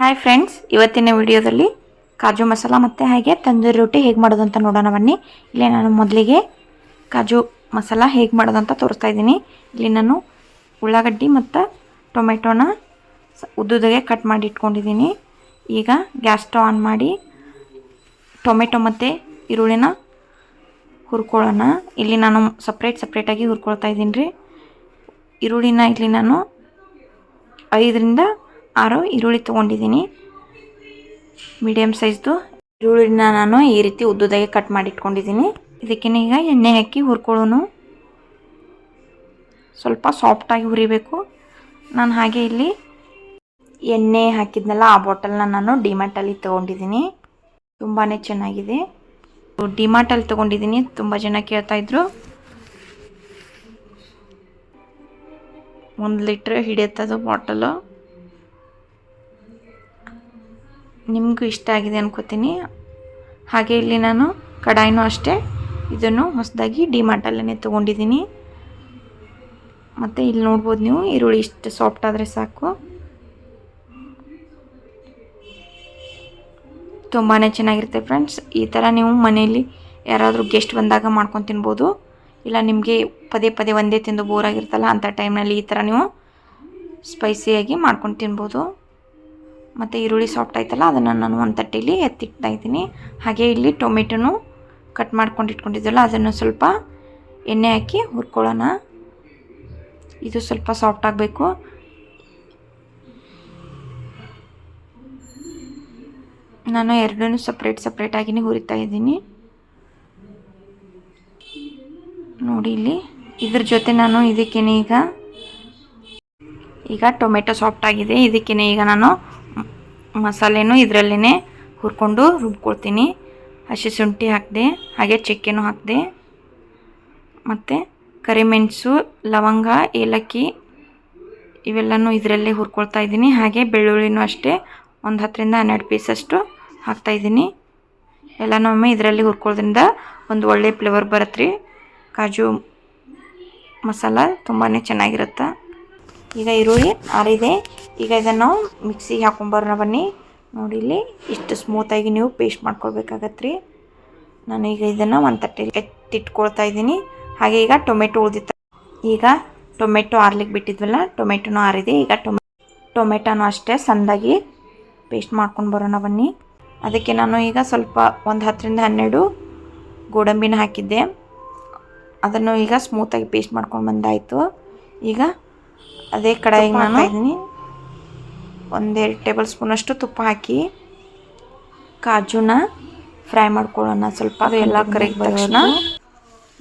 Hi friends ಇವತ್ತಿನ ವಿಡಿಯೋದಲ್ಲಿ ಕಾಜು ಮಸಾಲ ಮತ್ತು ಹಾಗೆ ತಂದೂರಿ ರೊಟ್ಟಿ ಹೇಗೆ ಮಾಡೋದು ಅಂತ ನೋಡೋಣ ಬನ್ನಿ. ಇಲ್ಲಿ ನಾನು ಮೊದಲಿಗೆ ಕಾಜು ಮಸಾಲ ಹೇಗೆ ಮಾಡೋದು ಅಂತ ತೋರಿಸ್ತಾ ಇದ್ದೀನಿ. ಇಲ್ಲಿ ನಾನು ಉಳ್ಳಾಗಡ್ಡಿ ಮತ್ತು ಟೊಮೆಟೊನ ಉದ್ದುದಾಗೆ ಕಟ್ ಮಾಡಿ ಇಟ್ಕೊಂಡಿದ್ದೀನಿ. ಈಗ ಗ್ಯಾಸ್ ಸ್ಟವ್ ಆನ್ ಮಾಡಿ ಟೊಮೆಟೊ ಮತ್ತು ಈರುಳ್ಳಿನ ಹುರ್ಕೊಳ್ಳೋಣ. ಇಲ್ಲಿ ನಾನು ಸಪ್ರೇಟ್ ಸಪ್ರೇಟಾಗಿ ಹುರ್ಕೊಳ್ತಾ ಇದ್ದೀನಿ ರೀ. ಈರುಳ್ಳಿನ ಇಲ್ಲಿ ನಾನು ಐದರಿಂದ ಆರು ಈರುಳ್ಳಿ ತೊಗೊಂಡಿದ್ದೀನಿ. ಮೀಡಿಯಮ್ ಸೈಜ್ದು ಈರುಳ್ಳಿನ ನಾನು ಈ ರೀತಿ ಉದ್ದುದಾಗೆ ಕಟ್ ಮಾಡಿಟ್ಕೊಂಡಿದ್ದೀನಿ. ಇದಕ್ಕೆ ಈಗ ಎಣ್ಣೆ ಹಾಕಿ ಹುರ್ಕೊಳ್ಳೋನು ಸ್ವಲ್ಪ ಸಾಫ್ಟಾಗಿ ಹುರಿಬೇಕು. ನಾನು ಹಾಗೆ ಇಲ್ಲಿ ಎಣ್ಣೆ ಹಾಕಿದ್ನಲ್ಲ, ಆ ಬಾಟಲ್ನ ನಾನು ಡಿಮಾರ್ಟಲ್ಲಿ ತೊಗೊಂಡಿದ್ದೀನಿ. ತುಂಬಾ ಚೆನ್ನಾಗಿದೆ. ಡಿಮಾರ್ಟಲ್ಲಿ ತೊಗೊಂಡಿದ್ದೀನಿ. ತುಂಬ ಜನ ಕೇಳ್ತಾ ಇದ್ರು. ಒಂದು ಲೀಟ್ರ್ ಹಿಡಿಯುತ್ತದು ಬಾಟಲು. ನಿಮಗೂ ಇಷ್ಟ ಆಗಿದೆ ಅನ್ಕೋತೀನಿ. ಹಾಗೆ ಇಲ್ಲಿ ನಾನು ಕಡಾಯಿನೂ ಅಷ್ಟೇ, ಇದನ್ನು ಹೊಸದಾಗಿ ಡಿಮಾರ್ಟಲ್ಲೇ ತೊಗೊಂಡಿದ್ದೀನಿ. ಮತ್ತು ಇಲ್ಲಿ ನೋಡ್ಬೋದು ನೀವು, ಈರುಳ್ಳಿ ಇಷ್ಟು ಸಾಫ್ಟ್ ಆದರೆ ಸಾಕು. ತುಂಬಾ ಚೆನ್ನಾಗಿರುತ್ತೆ ಫ್ರೆಂಡ್ಸ್ ಈ ಥರ ನೀವು ಮನೆಯಲ್ಲಿ ಯಾರಾದರೂ ಗೆಸ್ಟ್ ಬಂದಾಗ ಮಾಡ್ಕೊಂಡು ತಿನ್ಬೋದು. ಇಲ್ಲ ನಿಮಗೆ ಪದೇ ಪದೇ ಒಂದೇ ತಿಂದು ಬೋರ್ ಆಗಿರ್ತಲ್ಲ ಅಂಥ ಟೈಮ್ನಲ್ಲಿ ಈ ಥರ ನೀವು ಸ್ಪೈಸಿಯಾಗಿ ಮಾಡ್ಕೊಂಡು ತಿನ್ಬೋದು. ಮತ್ತು ಈರುಳ್ಳಿ ಸಾಫ್ಟ್ ಆಯ್ತಲ್ಲ, ಅದನ್ನು ನಾನು ಒಂದು ತಟ್ಟೆಯಲ್ಲಿ ಎತ್ತಿಡ್ತಾ ಇದ್ದೀನಿ. ಹಾಗೆ ಇಲ್ಲಿ ಟೊಮೆಟೊನು ಕಟ್ ಮಾಡ್ಕೊಂಡು ಇಟ್ಕೊಂಡಿದ್ದಲ್ಲ ಅದನ್ನು ಸ್ವಲ್ಪ ಎಣ್ಣೆ ಹಾಕಿ ಹುರ್ಕೊಳ್ಳೋಣ. ಇದು ಸ್ವಲ್ಪ ಸಾಫ್ಟ್ ಆಗಬೇಕು. ನಾನು ಎರಡನ್ನೂ ಸಪ್ರೇಟ್ ಸಪ್ರೇಟಾಗಿನೇ ಹುರಿತಾ ಇದ್ದೀನಿ. ನೋಡಿ ಇಲ್ಲಿ, ಇದ್ರ ಜೊತೆ ನಾನು ಇದಕ್ಕೇನೆ ಈಗ ಈಗ ಟೊಮೆಟೊ ಸಾಫ್ಟ್ ಆಗಿದೆ. ಇದಕ್ಕೇನೆ ಈಗ ನಾನು ಮಸಾಲೆನೂ ಇದರಲ್ಲೇ ಹುರ್ಕೊಂಡು ರುಬ್ಕೊಳ್ತೀನಿ. ಹಸಿ ಶುಂಠಿ ಹಾಕಿದೆ, ಹಾಗೆ ಚಕ್ಕೆನೂ ಹಾಕಿದೆ. ಮತ್ತು ಕರಿಮೆಣಸು, ಲವಂಗ, ಏಲಕ್ಕಿ ಇವೆಲ್ಲನೂ ಇದರಲ್ಲೇ ಹುರ್ಕೊಳ್ತಾ ಇದ್ದೀನಿ. ಹಾಗೆ ಬೆಳ್ಳುಳ್ಳಿನೂ ಅಷ್ಟೇ ಒಂದು ಹತ್ತರಿಂದ ಹನ್ನೆರಡು ಪೀಸಷ್ಟು ಹಾಕ್ತಾಯಿದ್ದೀನಿ ಎಲ್ಲನೂ ಒಮ್ಮೆ ಇದರಲ್ಲಿ ಹುರ್ಕೊಳ್ಳೋದ್ರಿಂದ ಒಂದು ಒಳ್ಳೆ ಫ್ಲೇವರ್ ಬರುತ್ತೆ ರೀ ಕಾಜು ಮಸಾಲ ತುಂಬಾ ಚೆನ್ನಾಗಿರುತ್ತೆ? ಈಗ ಈರುಳ್ಳಿ ಆರಿದೆ. ಈಗ ಇದನ್ನು ನಾವು ಮಿಕ್ಸಿಗೆ ಹಾಕೊಂಬರೋಣ ಬನ್ನಿ. ನೋಡಿ ಇಲ್ಲಿ ಇಷ್ಟು ಸ್ಮೂತಾಗಿ ನೀವು ಪೇಸ್ಟ್ ಮಾಡ್ಕೊಳ್ಬೇಕಾಗತ್ತೆ ನಾನು ಈಗ ಇದನ್ನು ಒಂದು ತಟ್ಟೆಲಿ ಎತ್ತಿಟ್ಕೊಳ್ತಾ ಇದ್ದೀನಿ. ಹಾಗೆ ಈಗ ಟೊಮೆಟೊ ಉಳಿದಿತ್ತು. ಈಗ ಟೊಮೆಟೊ ಆರ್ಲಿಕ್ಕೆ ಬಿಟ್ಟಿದ್ವಲ್ಲ, ಟೊಮೆಟೊನೂ ಆರಿದೆ. ಈಗ ಟೊಮೆ, ಟೊಮೆಟೊನೂ ಅಷ್ಟೇ ಸಣ್ಣದಾಗಿ ಪೇಸ್ಟ್ ಮಾಡ್ಕೊಂಡು ಬರೋಣ ಬನ್ನಿ. ಅದಕ್ಕೆ ನಾನು ಈಗ ಸ್ವಲ್ಪ ಒಂದು ಹತ್ತರಿಂದ ಹನ್ನೆರಡು ಗೋಡಂಬಿನ ಹಾಕಿದ್ದೆ. ಅದನ್ನು ಈಗ ಸ್ಮೂತಾಗಿ ಪೇಸ್ಟ್ ಮಾಡ್ಕೊಂಡು ಬಂದಾಯಿತು. ಈಗ ಅದೇ ಕಡಾಯಿಗೆ ನಾನು. ಇದ್ದೀನಿ ಒಂದೆರಡು ಟೇಬಲ್ ಸ್ಪೂನಷ್ಟು ತುಪ್ಪ ಹಾಕಿ ಕಾಜುನ ಫ್ರೈ ಮಾಡ್ಕೊಳ್ಳೋಣ. ಸ್ವಲ್ಪ ಅದು ಎಲ್ಲ ಕರಗಿದ ತಕ್ಷಣ.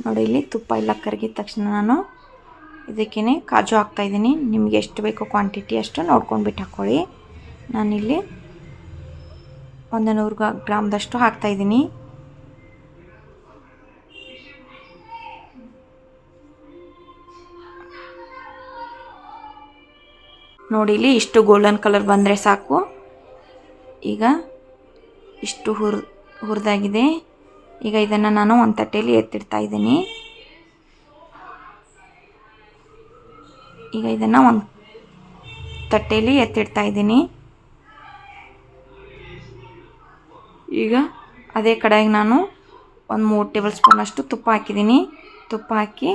ನೋಡಿ ಇಲ್ಲಿ ತುಪ್ಪ ಎಲ್ಲ ಕರಗಿದ ತಕ್ಷಣ ನಾನು ಇದಕ್ಕೇ ಕಾಜು ಹಾಕ್ತಾಯಿದ್ದೀನಿ. ನಿಮಗೆ ಎಷ್ಟು ಬೇಕೋ ಕ್ವಾಂಟಿಟಿ ಅಷ್ಟು ನೋಡ್ಕೊಂಡು ಬಿಟ್ಟು ಹಾಕ್ಕೊಳ್ಳಿ. ನಾನಿಲ್ಲಿ ಒಂದು ನೂರು ಗ್ರಾಮ್ದಷ್ಟು ಹಾಕ್ತಾಯಿದ್ದೀನಿ. ನೋಡಿ ಇಲ್ಲಿ ಇಷ್ಟು ಗೋಲ್ಡನ್ ಕಲರ್ ಬಂದರೆ ಸಾಕು. ಈಗ ಇಷ್ಟು ಹುರ್, ಹುರಿದಾಗಿದೆ. ಈಗ ಇದನ್ನು ನಾನು ಒಂದು ತಟ್ಟೆಯಲ್ಲಿ ಎತ್ತಿಡ್ತಾ ಇದ್ದೀನಿ. ಈಗ ಇದನ್ನು ಒಂದು ತಟ್ಟೆಯಲ್ಲಿ ಎತ್ತಿಡ್ತಾ ಇದ್ದೀನಿ. ಈಗ ಅದೇ ಕಡೆಗೆ ನಾನು ಒಂದು ಮೂರು ಟೇಬಲ್ ಸ್ಪೂನಷ್ಟು ತುಪ್ಪ ಹಾಕಿದ್ದೀನಿ. ತುಪ್ಪ ಹಾಕಿ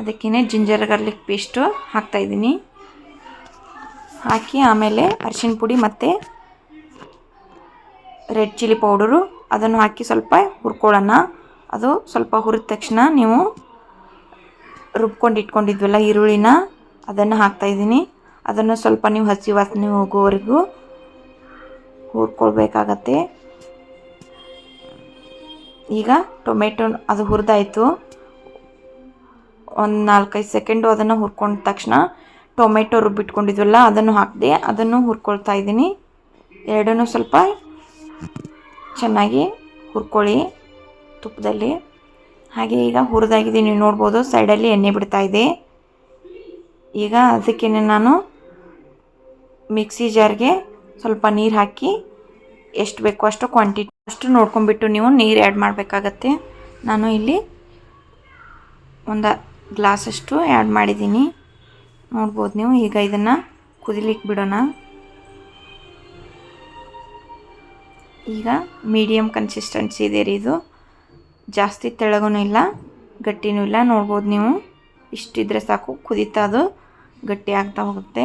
ಅದಕ್ಕೇ ಜಿಂಜರ್ ಗಾರ್ಲಿಕ್ ಪೇಸ್ಟು ಹಾಕ್ತಾಯಿದ್ದೀನಿ ಹಾಕಿ ಆಮೇಲೆ ಅರಿಶಿನ ಪುಡಿ ಮತ್ತು ರೆಡ್ ಚಿಲ್ಲಿ ಪೌಡರು. ಅದನ್ನು ಹಾಕಿ ಸ್ವಲ್ಪ ಹುರ್ಕೊಳ್ಳೋಣ. ಅದು ಸ್ವಲ್ಪ ಹುರಿದ ತಕ್ಷಣ ನೀವು ರುಬ್ಕೊಂಡು ಇಟ್ಕೊಂಡಿದ್ವಲ್ಲ ಈರುಳ್ಳಿನ, ಅದನ್ನು ಹಾಕ್ತಾಯಿದ್ದೀನಿ ಅದನ್ನು ಸ್ವಲ್ಪ ನೀವು ಹಸಿ ವಾಸನೆ ಹೋಗೋವರೆಗೂ ಹುರ್ಕೊಳ್ಬೇಕಾಗತ್ತೆ. ಈಗ ಟೊಮೆಟೊ ಅದು ಹುರಿದಾಯಿತು. ಒಂದು ನಾಲ್ಕೈದು ಸೆಕೆಂಡು ಅದನ್ನು ಹುರ್ಕೊಂಡ ತಕ್ಷಣ ಟೊಮೆಟೊ ರುಬ್ಬಿಟ್ಕೊಂಡಿದ್ವಲ್ಲ, ಅದನ್ನು ಹಾಕಿದೆ, ಅದನ್ನು ಹುರ್ಕೊಳ್ತಾ ಇದ್ದೀನಿ. ಎರಡನ್ನೂ ಸ್ವಲ್ಪ ಚೆನ್ನಾಗಿ ಹುರ್ಕೊಳ್ಳಿ ತುಪ್ಪದಲ್ಲಿ. ಹಾಗೆ ಈಗ ಹುರಿದಾಗಿದೆ ನೀವು ನೋಡ್ಬೋದು, ಸೈಡಲ್ಲಿ ಎಣ್ಣೆ ಬಿಡ್ತಾ ಇದೆ. ಈಗ ಅದಕ್ಕೇ ನಾನು ಮಿಕ್ಸಿ ಜಾರ್ಗೆ ಸ್ವಲ್ಪ ನೀರು ಹಾಕಿ, ಎಷ್ಟು ಬೇಕೋ ಅಷ್ಟು ಕ್ವಾಂಟಿಟಿ ಅಷ್ಟು ನೋಡ್ಕೊಂಬಿಟ್ಟು ನೀವು ನೀರು ಆ್ಯಡ್ ಮಾಡಬೇಕಾಗತ್ತೆ. ನಾನು ಇಲ್ಲಿ ಒಂದು ಗ್ಲಾಸಷ್ಟು ಆ್ಯಡ್ ಮಾಡಿದ್ದೀನಿ. ನೋಡ್ಬೋದು ನೀವು. ಈಗ ಇದನ್ನು ಕುದಿಲಿಕ್ಕೆ ಬಿಡೋಣ ಈಗ ಮೀಡಿಯಮ್ ಕನ್ಸಿಸ್ಟೆನ್ಸಿ ಇದೆ ರೀ ಇದು. ಜಾಸ್ತಿ ತೆಳಗೂ ಇಲ್ಲ, ಗಟ್ಟಿನೂ ಇಲ್ಲ. ನೋಡ್ಬೋದು ನೀವು. ಇಷ್ಟಿದ್ರೆ ಸಾಕು, ಕುದೀತಾ ಅದು ಗಟ್ಟಿ ಆಗ್ತಾ ಹೋಗುತ್ತೆ.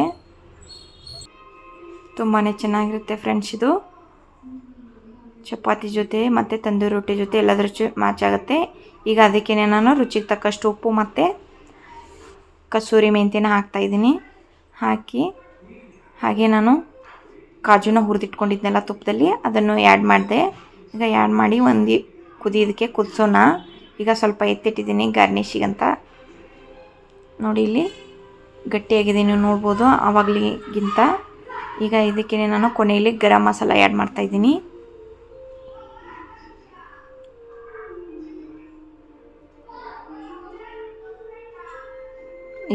ತುಂಬಾ ಚೆನ್ನಾಗಿರುತ್ತೆ ಫ್ರೆಂಡ್ಸ್ ಇದು. ಚಪಾತಿ ಜೊತೆ ಮತ್ತು ತಂದೂರಿ ರೊಟ್ಟಿ ಜೊತೆ ಎಲ್ಲದರ ಜೊತೆ ಮ್ಯಾಚ್ ಆಗುತ್ತೆ. ಈಗ ಅದಕ್ಕೆ ನಾನು ರುಚಿಗೆ ತಕ್ಕಷ್ಟು ಉಪ್ಪು ಮತ್ತು ಕಸೂರಿ ಮೆಂತ್ಯನ ಹಾಕ್ತಾಯಿದ್ದೀನಿ ಹಾಕಿ, ಹಾಗೆ ನಾನು ಕಾಜುನ ಹುರಿದಿಟ್ಕೊಂಡಿದ್ದೆಲ್ಲ ತುಪ್ಪದಲ್ಲಿ, ಅದನ್ನು ಆ್ಯಡ್ ಮಾಡಿದೆ. ಈಗ ಆ್ಯಡ್ ಮಾಡಿ ಒಂದು, ಕುದಿಯೋದಕ್ಕೆ ಕುದಿಸೋಣ. ಈಗ ಸ್ವಲ್ಪ ಎತ್ತಿಟ್ಟಿದ್ದೀನಿ ಗಾರ್ನಿಷಿಗಂತ ನೋಡಿ ಇಲ್ಲಿ ಗಟ್ಟಿಯಾಗಿದೆ, ನೀವು ನೋಡ್ಬೋದು ಆವಾಗಲಿಗಿಂತ. ಈಗ ಇದಕ್ಕೆ ನಾನು ಕೊನೆಯಲ್ಲಿ ಗರಂ ಮಸಾಲ ಆ್ಯಡ್ ಮಾಡ್ತಾಯಿದ್ದೀನಿ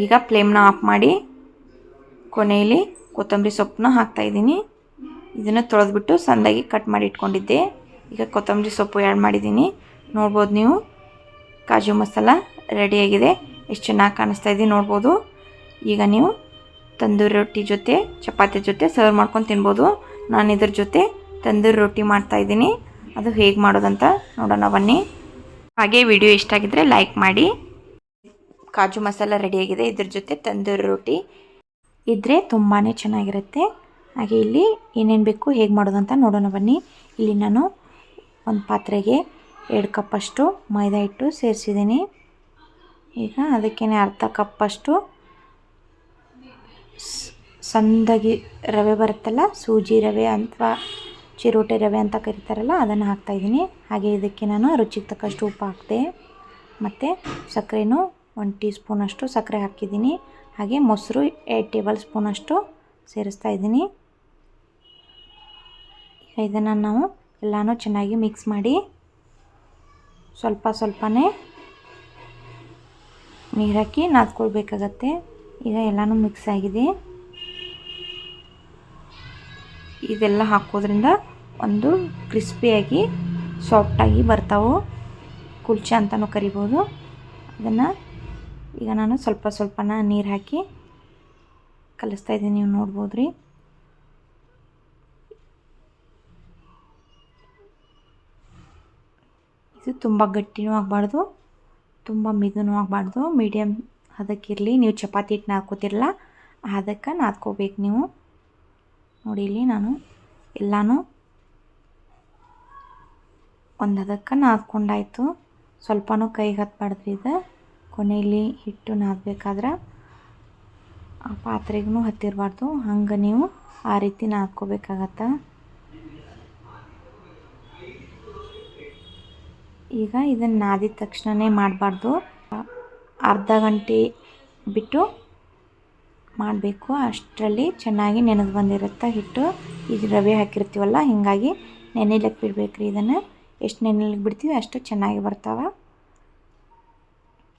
ಈಗ ಫ್ಲೇಮ್ನ ಆಫ್ ಮಾಡಿ ಕೊನೆಯಲ್ಲಿ ಕೊತ್ತಂಬರಿ ಸೊಪ್ಪನ್ನ ಹಾಕ್ತಾಯಿದ್ದೀನಿ ಇದನ್ನು ತೊಳೆದ್ಬಿಟ್ಟು ಸಂದಾಗಿ ಕಟ್ ಮಾಡಿ ಇಟ್ಕೊಂಡಿದ್ದೆ. ಈಗ ಕೊತ್ತಂಬರಿ ಸೊಪ್ಪು ಆ್ಯಡ್ ಮಾಡಿದ್ದೀನಿ. ನೋಡ್ಬೋದು ನೀವು. ಕಾಜು ಮಸಾಲ ರೆಡಿಯಾಗಿದೆ ಎಷ್ಟು ಚೆನ್ನಾಗಿ ಕಾಣಿಸ್ತಾ ಇದ್ದೀನಿ ನೋಡ್ಬೋದು. ಈಗ ನೀವು ತಂದೂರಿ ರೊಟ್ಟಿ ಜೊತೆ, ಚಪಾತಿ ಜೊತೆ ಸರ್ವ್ ಮಾಡ್ಕೊಂಡು ತಿನ್ಬೋದು. ನಾನು ಇದ್ರ ಜೊತೆ ತಂದೂರಿ ರೊಟ್ಟಿ ಮಾಡ್ತಾಯಿದ್ದೀನಿ ಅದು ಹೇಗೆ ಮಾಡೋದಂತ ನೋಡೋಣ ಬನ್ನಿ. ಹಾಗೆ ವಿಡಿಯೋ ಇಷ್ಟ ಆಗಿದ್ದರೆ ಲೈಕ್ ಮಾಡಿ. ಕಾಜು ಮಸಾಲ ರೆಡಿಯಾಗಿದೆ ಇದ್ರ ಜೊತೆ ತಂದೂರಿ ರೊಟ್ಟಿ ಇದ್ದರೆ ತುಂಬಾ ಚೆನ್ನಾಗಿರುತ್ತೆ. ಹಾಗೆ ಇಲ್ಲಿ ಏನೇನು ಬೇಕು ಹೇಗೆ ಅಂತ ನೋಡೋಣ ಬನ್ನಿ. ಇಲ್ಲಿ ನಾನು ಒಂದು ಪಾತ್ರೆಗೆ ಎರಡು ಕಪ್ಪಷ್ಟು ಮೈದಾ ಹಿಟ್ಟು ಸೇರಿಸಿದ್ದೀನಿ. ಈಗ ಅದಕ್ಕೇ ಅರ್ಧ ಕಪ್ಪಷ್ಟು ಸಂದಗಿ ರವೆ ಬರುತ್ತಲ್ಲ, ಸೂಜಿ ರವೆ ಅಥವಾ ಚಿರೋಟೆ ರವೆ ಅಂತ ಕರೀತಾರಲ್ಲ, ಅದನ್ನು ಹಾಕ್ತಾಯಿದ್ದೀನಿ ಹಾಗೆ ಇದಕ್ಕೆ ನಾನು ರುಚಿಗೆ ತಕ್ಕಷ್ಟು ಉಪ್ಪು ಹಾಕಿದೆ, ಮತ್ತು ಸಕ್ಕರೆನೂ ಒಂದು ಟೀ ಸ್ಪೂನಷ್ಟು ಸಕ್ಕರೆ ಹಾಕಿದ್ದೀನಿ. ಹಾಗೆ ಮೊಸರು ಏಯ್ಟ್ ಟೇಬಲ್ ಸ್ಪೂನಷ್ಟು ಸೇರಿಸ್ತಾ ಇದ್ದೀನಿ. ಇದನ್ನು ನಾವು ಎಲ್ಲನೂ ಚೆನ್ನಾಗಿ ಮಿಕ್ಸ್ ಮಾಡಿ ಸ್ವಲ್ಪ ಸ್ವಲ್ಪನೇ ನೀರು ಹಾಕಿ ನಾದ್ಕೊಳ್ಬೇಕಾಗತ್ತೆ. ಈಗ ಎಲ್ಲನೂ ಮಿಕ್ಸ್ ಆಗಿದೆ. ಇದೆಲ್ಲ ಹಾಕೋದ್ರಿಂದ ಒಂದು ಕ್ರಿಸ್ಪಿಯಾಗಿ ಸಾಫ್ಟಾಗಿ ಬರ್ತಾವೆ. ಕುಲ್ಚೆ ಅಂತಲೂ ಕರಿಬೋದು. ಅದನ್ನು ಈಗ ನಾನು ಸ್ವಲ್ಪ ಸ್ವಲ್ಪನ ನೀರು ಹಾಕಿ ಕಲಿಸ್ತಾ ಇದ್ದೀನಿ, ನೀವು ನೋಡ್ಬೋದು ರೀ ಇದು ತುಂಬ ಗಟ್ಟಿನೂ ಆಗಬಾರ್ದು, ತುಂಬ ಮಿದುನೂ ಆಗಬಾರ್ದು. ಮೀಡಿಯಮ್ ಅದಕ್ಕಿರಲಿ ನೀವು ಚಪಾತಿ ಹಿಟ್ಟು ನಾದ್ಕೋತಿರಲ್ಲ ಅದಕ್ಕೆ ನಾದ್ಕೋಬೇಕು ನೀವು. ನೋಡಿ, ಇಲ್ಲಿ ನಾನು ಎಲ್ಲನೂ ಒಂದು ಅದಕ್ಕೆ ನಾದ್ಕೊಂಡಾಯಿತು. ಸ್ವಲ್ಪನೂ ಕೈಗೆ ಹತ್ಬಾರ್ದ್ರಿ ಇದು. ಕೊನೆಯಲ್ಲಿ ಹಿಟ್ಟು ನಾದಬೇಕಾದ್ರೆ ಆ ಪಾತ್ರೆಗೂ ಹತ್ತಿರಬಾರ್ದು. ಹಂಗೆ ನೀವು ಆ ರೀತಿ ನಾದ್ಕೋಬೇಕಾಗತ್ತೆ. ಈಗ ಇದನ್ನು ನಾದಿದ ತಕ್ಷಣವೇ ಮಾಡಬಾರ್ದು. ಅರ್ಧ ಗಂಟೆ ಬಿಟ್ಟು ಮಾಡಬೇಕು. ಅಷ್ಟರಲ್ಲಿ ಚೆನ್ನಾಗಿ ನೆನೆದು ಬಂದಿರುತ್ತೆ ಹಿಟ್ಟು. ಇದು ರವೆ ಹಾಕಿರ್ತೀವಲ್ಲ, ಹೀಗಾಗಿ ನೆನೆಲಿಕ್ಕೆ ಬಿಡಬೇಕ್ರಿ. ಇದನ್ನು ಎಷ್ಟು ನೆನೆಲಿಕ್ಕೆ ಬಿಡ್ತೀವಿ ಅಷ್ಟು ಚೆನ್ನಾಗಿ ಬರ್ತಾವೆ.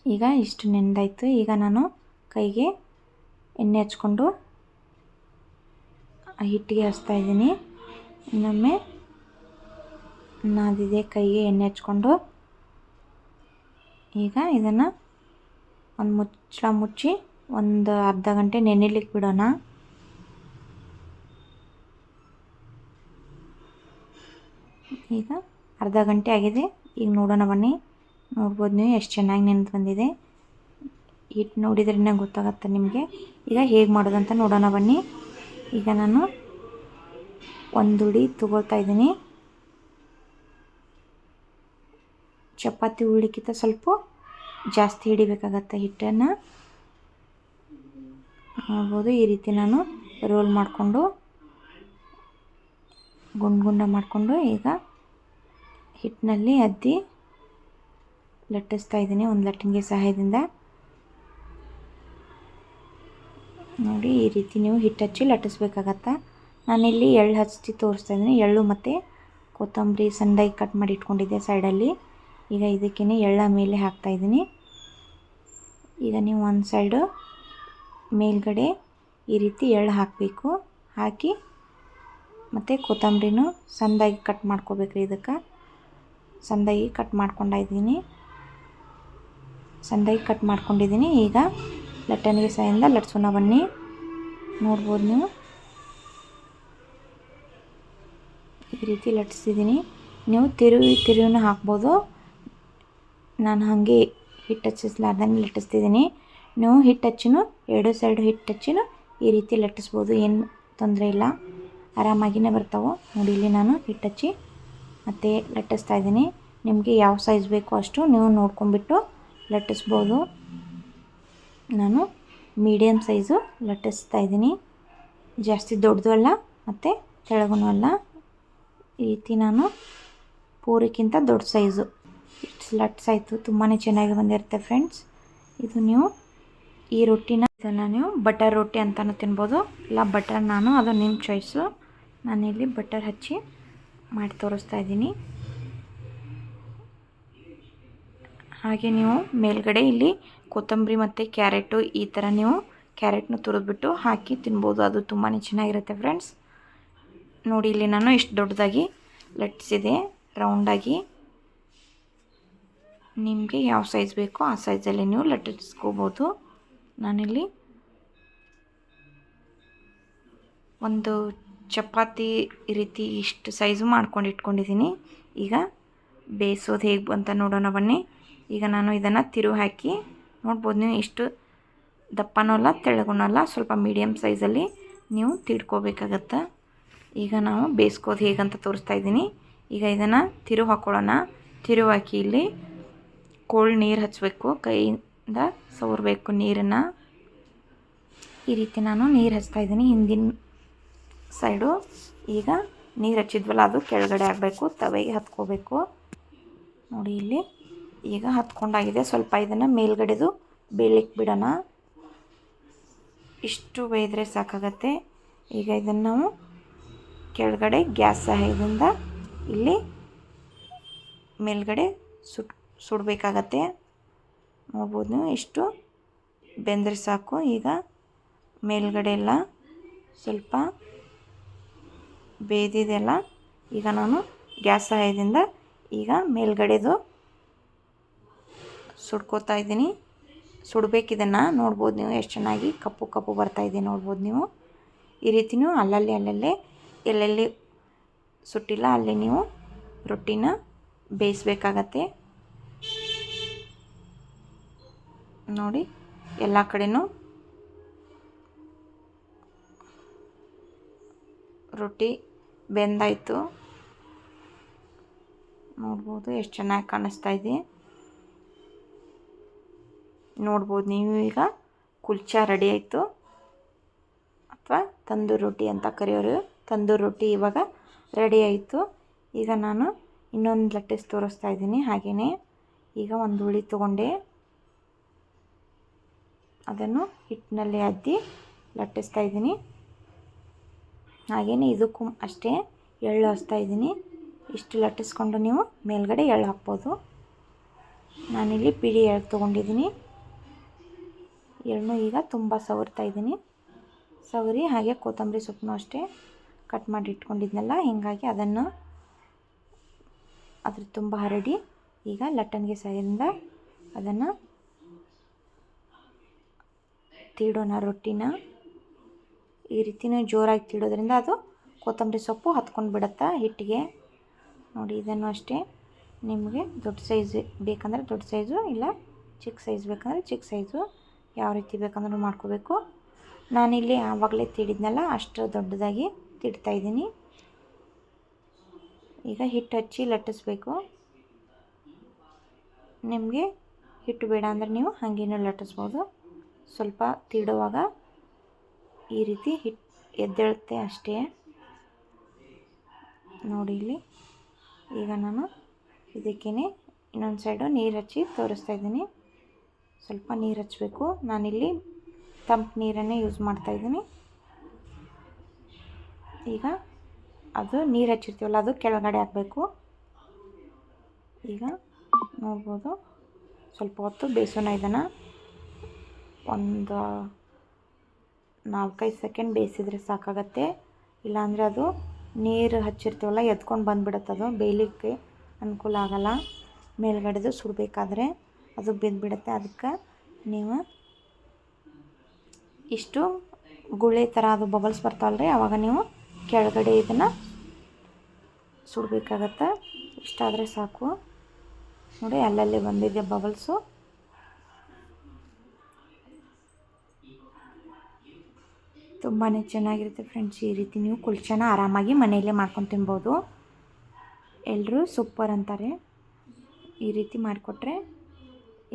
ಈಗ ಇಷ್ಟು ನೆಂದಾಯಿತು. ಈಗ ನಾನು ಕೈಗೆ ಎಣ್ಣೆ ಹಚ್ಕೊಂಡು ಹಿಟ್ಟಿಗೆ ಹಚ್ತಾ ಇದ್ದೀನಿ. ಇನ್ನೊಮ್ಮೆ ನಾದಿದೆ ಕೈಗೆ ಎಣ್ಣೆ ಹಚ್ಕೊಂಡು. ಈಗ ಇದನ್ನು ಒಂದು ಮುಚ್ಚಳ ಮುಚ್ಚಿ ಒಂದು ಅರ್ಧ ಗಂಟೆ ನೆನೆಲಿಕ್ಕೆ ಬಿಡೋಣ. ಈಗ ಅರ್ಧ ಗಂಟೆ ಆಗಿದೆ. ಈಗ ನೋಡೋಣ ಬನ್ನಿ. ನೋಡ್ಬೋದು ನೀವು ಎಷ್ಟು ಚೆನ್ನಾಗಿ ನೆನೆದು ಬಂದಿದೆ. ಹಿಟ್ಟು ನೋಡಿದ್ರೇ ಗೊತ್ತಾಗತ್ತೆ ನಿಮಗೆ. ಈಗ ಹೇಗೆ ಮಾಡೋದಂತ ನೋಡೋಣ ಬನ್ನಿ. ಈಗ ನಾನು ಒಂದು ಉಡಿ ತೊಗೊಳ್ತಾ ಇದ್ದೀನಿ. ಚಪಾತಿ ಉಳ್ಳಿಕ್ಕಿಂತ ಸ್ವಲ್ಪ ಜಾಸ್ತಿ ಹಿಡಿಬೇಕಾಗತ್ತೆ ಹಿಟ್ಟನ್ನು. ನೋಡ್ಬೋದು ಈ ರೀತಿ ನಾನು ರೋಲ್ ಮಾಡಿಕೊಂಡು ಗುಂಡು ಗುಂಡ ಮಾಡಿಕೊಂಡು ಈಗ ಹಿಟ್ಟಿನಲ್ಲಿ ಅದ್ದಿ ಲಟ್ಟಿಸ್ತಾ ಇದ್ದೀನಿ, ಒಂದು ಲಟ್ಟಿಗೆ ಸಹಾಯದಿಂದ. ನೋಡಿ, ಈ ರೀತಿ ನೀವು ಹಿಟ್ಟು ಹಚ್ಚಿ ಲಟ್ಟಿಸ್ಬೇಕಾಗತ್ತೆ? ನಾನಿಲ್ಲಿ ಎಳ್ಳು ಹಚ್ಚಿ ತೋರಿಸ್ತಾ ಇದ್ದೀನಿ. ಎಳ್ಳು ಮತ್ತು ಕೊತ್ತಂಬರಿ ಸಣ್ಣದಾಗಿ ಕಟ್ ಮಾಡಿ ಇಟ್ಕೊಂಡಿದ್ದೆ ಸೈಡಲ್ಲಿ. ಈಗ ಇದಕ್ಕೇ ಎಳ್ಳ ಮೇಲೆ ಹಾಕ್ತಾಯಿದ್ದೀನಿ ಈಗ ನೀವು ಒಂದು ಸೈಡು ಮೇಲ್ಗಡೆ ಈ ರೀತಿ ಎಳ್ಳು ಹಾಕಬೇಕು. ಹಾಕಿ ಮತ್ತು ಕೊತ್ತಂಬರಿನೂ ಸಣ್ಣದಾಗಿ ಕಟ್ ಮಾಡ್ಕೋಬೇಕ್ರಿ ಇದಕ್ಕೆ. ಸಣ್ಣದಾಗಿ ಕಟ್ ಮಾಡ್ಕೊಂಡಿದ್ದೀನಿ ಸಣ್ಣದಾಗಿ ಕಟ್ ಮಾಡ್ಕೊಂಡಿದ್ದೀನಿ. ಈಗ ಲಟ್ಟಣಿಗೆ ಸಹಿಂದ ಲಟ್ಸೋಣ ಬನ್ನಿ. ನೋಡ್ಬೋದು ನೀವು. ಈ ರೀತಿ ಲಟ್ಸಿದ್ದೀನಿ. ನೀವು ತಿರುವಿ ತಿರುವಿನ ಹಾಕ್ಬೋದು. ನಾನು ಹಾಗೆ ಹಿಟ್ಟು ಹಚ್ಚಿಸ್ಲಾರ್ದಂಗೆ ಲಟ್ಟಿಸ್ತಿದ್ದೀನಿ. ನೀವು ಹಿಟ್ಟು ಹಚ್ಚಿನೂ ಎರಡು ಸೈಡು ಹಿಟ್ಟು ಹಚ್ಚಿನೂ ಈ ರೀತಿ ಲಟ್ಟಿಸ್ಬೋದು. ಏನು ತೊಂದರೆ ಇಲ್ಲ. ಆರಾಮಾಗಿಯೇ ಬರ್ತಾವೆ. ನೋಡಿ, ಇಲ್ಲಿ ನಾನು ಹಿಟ್ಟು ಹಚ್ಚಿ ಮತ್ತು ಲಟ್ಟಿಸ್ತಾ ಇದ್ದೀನಿ. ನಿಮಗೆ ಯಾವ ಸೈಜ್ ಬೇಕೋ ಅಷ್ಟು ನೀವು ನೋಡ್ಕೊಂಬಿಟ್ಟು ಲಟ್ಟಿಸ್ಬೋದು. ನಾನು ಮೀಡಿಯಮ್ ಸೈಜು ಲಟ್ಟಿಸ್ತಾ ಇದ್ದೀನಿ. ಜಾಸ್ತಿ ದೊಡ್ಡದು ಅಲ್ಲ, ಮತ್ತು ತೆಳಗೂ ಅಲ್ಲ. ಈ ರೀತಿ ನಾನು ಪೂರಿಕ್ಕಿಂತ ದೊಡ್ಡ ಸೈಜು ಇಟ್ಸ್ ಲಟ್ಸಾಯಿತು ತುಂಬಾ ಚೆನ್ನಾಗಿ ಬಂದಿರುತ್ತೆ ಫ್ರೆಂಡ್ಸ್ ಇದು ನೀವು ಈ ರೊಟ್ಟಿನ ಇದನ್ನು ನೀವು ಬಟರ್ ರೊಟ್ಟಿ ಅಂತಲೂ ತಿನ್ಬೋದು. ಇಲ್ಲ ಬಟರ್ ನಾನು, ಅದು ನಿಮ್ಮ ಚಾಯ್ಸು ನಾನಿಲ್ಲಿ ಬಟರ್ ಹಚ್ಚಿ ಮಾಡಿ ತೋರಿಸ್ತಾ ಇದ್ದೀನಿ. ಹಾಗೆ ನೀವು ಮೇಲ್ಗಡೆ ಇಲ್ಲಿ ಕೊತ್ತಂಬರಿ ಮತ್ತು ಕ್ಯಾರೆಟು ಈ ಥರ ನೀವು ಕ್ಯಾರೆಟ್ನ ತುರಿದ್ಬಿಟ್ಟು ಹಾಕಿ ತಿನ್ಬೋದು. ಅದು ತುಂಬಾ ಚೆನ್ನಾಗಿರುತ್ತೆ ಫ್ರೆಂಡ್ಸ್. ನೋಡಿ, ಇಲ್ಲಿ ನಾನು ಇಷ್ಟು ದೊಡ್ಡದಾಗಿ ಲಟ್ಸಿದೆ ರೌಂಡಾಗಿ. ನಿಮಗೆ ಯಾವ ಸೈಜ್ ಬೇಕೋ ಆ ಸೈಜಲ್ಲಿ ನೀವು ಲಟ್ಟಿಸ್ಕೋಬೋದು. ನಾನಿಲ್ಲಿ ಒಂದು ಚಪಾತಿ ರೀತಿ ಇಷ್ಟು ಸೈಜು ಮಾಡ್ಕೊಂಡು ಇಟ್ಕೊಂಡಿದ್ದೀನಿ. ಈಗ ಬೇಯಿಸೋದು ಹೇಗೆ ಅಂತ ನೋಡೋಣ ಬನ್ನಿ. ಈಗ ನಾನು ಇದನ್ನು ತಿರು ಹಾಕಿ ನೋಡ್ಬೋದು ನೀವು ಇಷ್ಟು ದಪ್ಪನೂ ಅಲ್ಲ ಅಲ್ಲ ಸ್ವಲ್ಪ ಮೀಡಿಯಮ್ ಸೈಜಲ್ಲಿ ನೀವು ತಿಡ್ಕೋಬೇಕಾಗತ್ತೆ ಈಗ ನಾವು ಬೇಯಿಸ್ಕೋದು ಹೇಗಂತ ತೋರಿಸ್ತಾ ಇದ್ದೀನಿ. ಈಗ ಇದನ್ನು ತಿರು ಹಾಕ್ಕೊಳ್ಳೋಣ ತಿರು ಹಾಕಿ ಇಲ್ಲಿ ಕೋಲ್ಡ್ ನೀರು ಹಚ್ಚಬೇಕು ಕೈಯಿಂದ ಸವರಬೇಕು ನೀರನ್ನು. ಈ ರೀತಿ ನಾನು ನೀರು ಹಚ್ತಾ ಇದ್ದೀನಿ ಹಿಂದಿನ ಸೈಡು ಈಗ ನೀರು ಹಚ್ಚಿದ್ವಲ್ಲ, ಅದು ಕೆಳಗಡೆ ಆಗಬೇಕು ತವೆಗೆ ಹತ್ಕೋಬೇಕು. ನೋಡಿ ಇಲ್ಲಿ. ಈಗ ಹತ್ಕೊಂಡಾಗಿದೆ. ಸ್ವಲ್ಪ ಇದನ್ನು ಮೇಲ್ಗಡೆದು ಬೇಯಲಿಕ್ಕೆ ಬಿಡೋಣ. ಇಷ್ಟು ಬೇಯ್ದರೆ ಸಾಕಾಗತ್ತೆ. ಈಗ ಇದನ್ನು ನಾವು ಕೆಳಗಡೆ ಗ್ಯಾಸ್ ಸಹಾಯದಿಂದ ಇಲ್ಲಿ ಮೇಲ್ಗಡೆ ಸುಟ್, ಸುಡಬೇಕಾಗತ್ತೆ. ನೋಡ್ಬೋದು ನೀವು ಇಷ್ಟು ಬೆಂದರೆ ಸಾಕು. ಈಗ ಮೇಲ್ಗಡೆ ಎಲ್ಲ ಸ್ವಲ್ಪ ಬೇದಿದೆಲ್ಲ ಈಗ ನಾನು ಗ್ಯಾಸ್ ಸಹಾಯದಿಂದ ಈಗ ಮೇಲ್ಗಡೆದು ಸುಡ್ಕೋತಾ ಇದ್ದೀನಿ. ಸುಡಬೇಕಿದನ್ನು ನೋಡ್ಬೋದು ನೀವು ಎಷ್ಟು ಚೆನ್ನಾಗಿ ಕಪ್ಪು ಕಪ್ಪು ಬರ್ತಾಯಿದೆ ನೋಡ್ಬೋದು ನೀವು. ಈ ರೀತಿ ನೀವು ಅಲ್ಲಲ್ಲಿ ಅಲ್ಲಲ್ಲೇ ಎಲ್ಲೆಲ್ಲಿ ಸುಟ್ಟಿಲ್ಲ ಅಲ್ಲಿ ನೀವು ರೊಟ್ಟಿನ ಬೇಯಿಸ್ಬೇಕಾಗತ್ತೆ. ನೋಡಿ, ಎಲ್ಲ ಕಡೆನೂ ರೊಟ್ಟಿ ಬೆಂದಾಯಿತು. ನೋಡ್ಬೋದು ಎಷ್ಟು ಚೆನ್ನಾಗಿ ಕಾಣಿಸ್ತಾ ಇದೆ. ನೋಡ್ಬೋದು ನೀವು ಈಗ. ಕುಲ್ಚಾ ರೆಡಿ ಆಯಿತು. ಅಥವಾ ತಂದೂರು ರೊಟ್ಟಿ ಅಂತ ಕರೆಯೋರು. ತಂದೂರು ರೊಟ್ಟಿ ಇವಾಗ ರೆಡಿ ಆಯಿತು. ಈಗ ನಾನು ಇನ್ನೊಂದು ಲಟ್ಟಿಸ್ ತೋರಿಸ್ತಾ ಇದ್ದೀನಿ. ಹಾಗೆಯೇ ಈಗ ಒಂದು ಹುಳಿ ತೊಗೊಂಡೆ. ಅದನ್ನು ಹಿಟ್ಟಿನಲ್ಲಿ ಅದ್ದಿ ಲಟ್ಟಿಸ್ತಾ ಇದ್ದೀನಿ. ಹಾಗೆಯೇ ಇದಕ್ಕೂ ಅಷ್ಟೇ ಎಳ್ಳು ಹಚ್ತಾ ಇದ್ದೀನಿ. ಇಷ್ಟು ಲಟ್ಟಿಸ್ಕೊಂಡು ನೀವು ಮೇಲ್ಗಡೆ ಎಳ್ಳು ಹಾಕ್ಬೋದು. ನಾನಿಲ್ಲಿ ಪಿಡಿ ಎಳ್ಳು ತೊಗೊಂಡಿದ್ದೀನಿ. ಎಳ್ಳು ಈಗ ತುಂಬ ಸವರ್ತಾ ಇದ್ದೀನಿ. ಸವರಿ ಹಾಗೆ ಕೊತ್ತಂಬರಿ ಸೊಪ್ಪನ್ನು ಅಷ್ಟೇ ಕಟ್ ಮಾಡಿ ಇಟ್ಕೊಂಡಿದ್ನಲ್ಲ, ಹೀಗಾಗಿ ಅದನ್ನು ಅದ್ರ ತುಂಬ ಹರಡಿ ಈಗ ಲಟ್ಟಣಿಗೆ ಸಹಾಯದಿಂದ ಅದನ್ನು ತೀಡೋಣ ರೊಟ್ಟಿನ. ಈ ರೀತಿನೂ ಜೋರಾಗಿ ತೀಡೋದ್ರಿಂದ ಅದು ಕೊತ್ತಂಬರಿ ಸೊಪ್ಪು ಹತ್ಕೊಂಡು ಬಿಡುತ್ತೆ ಹಿಟ್ಟಿಗೆ. ನೋಡಿ, ಇದನ್ನು ಅಷ್ಟೇ ನಿಮಗೆ ದೊಡ್ಡ ಸೈಜ್ ಬೇಕಂದರೆ ದೊಡ್ಡ ಸೈಜು ಇಲ್ಲ ಚಿಕ್ಕ ಸೈಜ್ ಬೇಕಂದರೆ ಚಿಕ್ಕ ಸೈಜು ಯಾವ ರೀತಿ ಬೇಕಂದ್ರೂ ಮಾಡ್ಕೋಬೇಕು. ನಾನಿಲ್ಲಿ ಆವಾಗಲೇ ತೀಡಿದ್ನಲ್ಲ, ಅಷ್ಟು ದೊಡ್ಡದಾಗಿ ತಿಡ್ತಾ ಇದ್ದೀನಿ. ಈಗ ಹಿಟ್ಟು ಹಚ್ಚಿ ಲಟ್ಟಿಸ್ಬೇಕು. ನಿಮಗೆ ಹಿಟ್ಟು ಬೇಡ ಅಂದರೆ ನೀವು ಹಾಗೇನೂ ಲಟ್ಟಿಸ್ಬೋದು. ಸ್ವಲ್ಪ ತೀಡುವಾಗ ಈ ರೀತಿ ಹಿಟ್ಟು ಎದ್ದೇಳುತ್ತೆ ಅಷ್ಟೇ. ನೋಡಿ ಇಲ್ಲಿ. ಈಗ ನಾನು ಇದಕ್ಕೇ ಇನ್ನೊಂದು ಸೈಡು ನೀರು ಹಚ್ಚಿ ತೋರಿಸ್ತಾ ಇದ್ದೀನಿ. ಸ್ವಲ್ಪ ನೀರು ಹಚ್ಚಬೇಕು ನಾನಿಲ್ಲಿ ತಂಪು ನೀರನ್ನೇ ಯೂಸ್ ಮಾಡ್ತಾಯಿದ್ದೀನಿ ಈಗ ಅದು ನೀರು ಹಚ್ಚಿರ್ತೀವಲ್ಲ, ಅದು ಕೆಳಗಡೆ ಹಾಕಬೇಕು. ಈಗ ನೋಡ್ಬೋದು, ಸ್ವಲ್ಪ ಹೊತ್ತು ಬೇಯಿಸೋಣ ಇದನ್ನು. ಒಂದು ನಾಲ್ಕೈದು ಸೆಕೆಂಡ್ ಬೇಯಿಸಿದ್ರೆ ಸಾಕಾಗತ್ತೆ. ಇಲ್ಲಾಂದರೆ ಅದು ನೀರು ಹಚ್ಚಿರ್ತೀವಲ್ಲ ಎತ್ಕೊಂಡು ಬಂದುಬಿಡುತ್ತೆ ಅದು. ಬೇಯಲಿಕ್ಕೆ ಅನುಕೂಲ ಆಗೋಲ್ಲ. ಮೇಲ್ಗಡೆದು ಸುಡಬೇಕಾದ್ರೆ. ಅದು ಬಿದ್ದುಬಿಡುತ್ತೆ ಅದಕ್ಕೆ ನೀವು ಇಷ್ಟು ಗುಳೆ ಥರ ಅದು ಬಬಲ್ಸ್ ಬರ್ತಾವಲ್ಲ ರೀ ಆವಾಗ ನೀವು ಕೆಳಗಡೆ ಇದನ್ನು ಸುಡಬೇಕಾಗತ್ತೆ. ಇಷ್ಟಾದರೆ ಸಾಕು. ನೋಡಿ, ಅಲ್ಲಲ್ಲಿ ಬಂದಿದೆ ಬಬಲ್ಸು ತುಂಬಾ ಚೆನ್ನಾಗಿರುತ್ತೆ ಫ್ರೆಂಡ್ಸ್ ಈ ರೀತಿ ನೀವು ಕುಲ್ಚನ ಆರಾಮಾಗಿ ಮನೆಯಲ್ಲೇ ಮಾಡ್ಕೊಂಡು ತಿನ್ಬೋದು. ಎಲ್ಲರೂ ಸೂಪರ್ ಅಂತಾರೆ. ಈ ರೀತಿ ಮಾಡಿಕೊಟ್ರೆ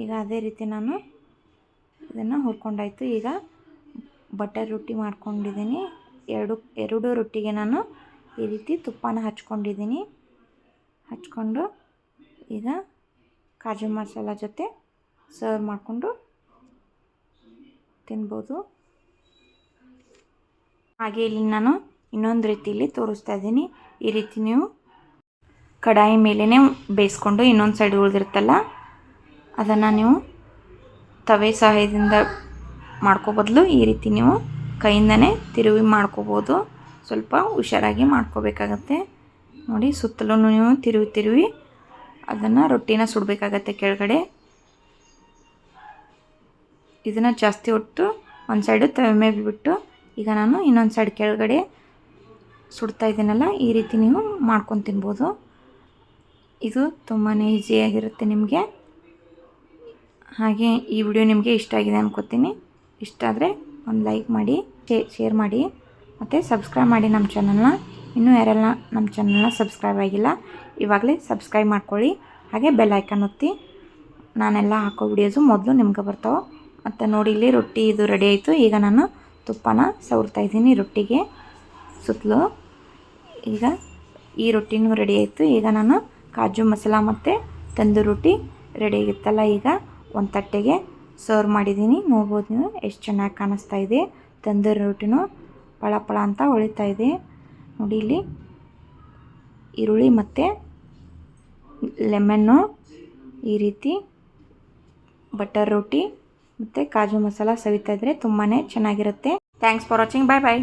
ಈಗ ಅದೇ ರೀತಿ ನಾನು ಇದನ್ನು ಹುರ್ಕೊಂಡಾಯ್ತು. ಈಗ ಬಟರ್ ರೊಟ್ಟಿ ಮಾಡ್ಕೊಂಡಿದ್ದೀನಿ. ಎರಡು ಎರಡು ರೊಟ್ಟಿಗೆ ನಾನು ಈ ರೀತಿ ತುಪ್ಪನ ಹಚ್ಕೊಂಡಿದ್ದೀನಿ. ಹಚ್ಕೊಂಡು ಈಗ ಕಾಜು ಮಸಾಲ ಜೊತೆ ಸರ್ವ್ ಮಾಡಿಕೊಂಡು ತಿನ್ಬೋದು. ಹಾಗೆ ಇಲ್ಲಿ ನಾನು ಇನ್ನೊಂದು ರೀತಿಯಲ್ಲಿ ತೋರಿಸ್ತಾ ಇದ್ದೀನಿ. ಈ ರೀತಿ ನೀವು ಕಡಾಯಿ ಮೇಲೇ ಬೇಯಿಸ್ಕೊಂಡು ಇನ್ನೊಂದು ಸೈಡ್ ಉಳಿದಿರುತ್ತಲ್ಲ ಅದನ್ನು ನೀವು ತವೆ ಸಹಾಯದಿಂದ ಮಾಡ್ಕೋ ಬದಲು ಈ ರೀತಿ ನೀವು ಕೈಯಿಂದನೇ ತಿರುವಿ ಮಾಡ್ಕೋಬೋದು. ಸ್ವಲ್ಪ ಹುಷಾರಾಗಿ ಮಾಡ್ಕೋಬೇಕಾಗತ್ತೆ. ನೋಡಿ ಸುತ್ತಲೂ ನೀವು ತಿರುವಿ ತಿರುವಿ ಅದನ್ನು ರೊಟ್ಟಿನ ಸುಡಬೇಕಾಗತ್ತೆ ಕೆಳಗಡೆ. ಇದನ್ನು ಜಾಸ್ತಿ ಹೊತ್ತು ಒಂದು ಸೈಡು ತವೆ ಮೇಲೆ ಬಿಟ್ಟು ಈಗ ನಾನು ಇನ್ನೊಂದು ಸೈಡ್ ಕೆಳಗಡೆ ಸುಡ್ತಾ ಇದ್ದೀನಲ್ಲ, ಈ ರೀತಿ ನೀವು ಮಾಡ್ಕೊಂಡು ತಿನ್ಬೋದು. ಇದು ತುಂಬಾ ಈಸಿಯಾಗಿರುತ್ತೆ ನಿಮಗೆ. ಹಾಗೆ ಈ ವಿಡಿಯೋ ನಿಮಗೆ ಇಷ್ಟ ಆಗಿದೆ ಅನ್ಕೋತೀನಿ. ಇಷ್ಟ ಆದರೆ ಒಂದು ಲೈಕ್ ಮಾಡಿ ಶೇರ್ ಮಾಡಿ, ಮತ್ತು ಸಬ್ಸ್ಕ್ರೈಬ್ ಮಾಡಿ ನಮ್ಮ ಚಾನಲ್ನ. ಇನ್ನೂ ಯಾರೆಲ್ಲ ನಮ್ಮ ಚಾನಲ್ನ ಸಬ್ಸ್ಕ್ರೈಬ್ ಆಗಿಲ್ಲ, ಇವಾಗಲೇ ಸಬ್ಸ್ಕ್ರೈಬ್ ಮಾಡ್ಕೊಳ್ಳಿ. ಹಾಗೆ ಬೆಲ್ ಒತ್ತಿ. ನಾನೆಲ್ಲ ಹಾಕೋ ವಿಡಿಯೋಸು ಮೊದಲು ನಿಮ್ಗೆ ಬರ್ತಾವೆ. ಮತ್ತು ನೋಡಿ, ಇಲ್ಲಿ ರೊಟ್ಟಿ ಇದು ರೆಡಿ ಆಯಿತು. ಈಗ ನಾನು ತುಪ್ಪನ ಸವರ್ತಾ ಇದ್ದೀನಿ ರೊಟ್ಟಿಗೆ ಸುತ್ತಲೂ. ಈಗ ಈ ರೊಟ್ಟಿನೂ ರೆಡಿ ಆಯಿತು. ಈಗ ನಾನು ಕಾಜು ಮಸಾಲ ಮತ್ತು ತಂದೂರಿ ರೊಟ್ಟಿ ರೆಡಿ ಆಗಿತ್ತಲ್ಲ ಈಗ. ಒಂದು ತಟ್ಟೆಗೆ ಸರ್ವ್ ಮಾಡಿದ್ದೀನಿ. ನೋಡ್ಬೋದು ನೀವು ಎಷ್ಟು ಚೆನ್ನಾಗಿ ಕಾಣಿಸ್ತಾ ಇದೆ. ತಂದೂರಿ ರೊಟ್ಟಿನೂ ಪಳ ಪಳ ಅಂತ ಹೊಳಿತಾ ಇದೆ. ನೋಡಿ ಇಲ್ಲಿ ಈರುಳ್ಳಿ ಮತ್ತು ಲೆಮನ್ನು ಈ ರೀತಿ, ಬಟರ್ ರೋಟಿ ಮತ್ತು ಕಾಜು ಮಸಾಲ ಸವಿತಾ ಇದ್ದರೆ ತುಂಬಾ ಚೆನ್ನಾಗಿರುತ್ತೆ. Thanks for watching bye bye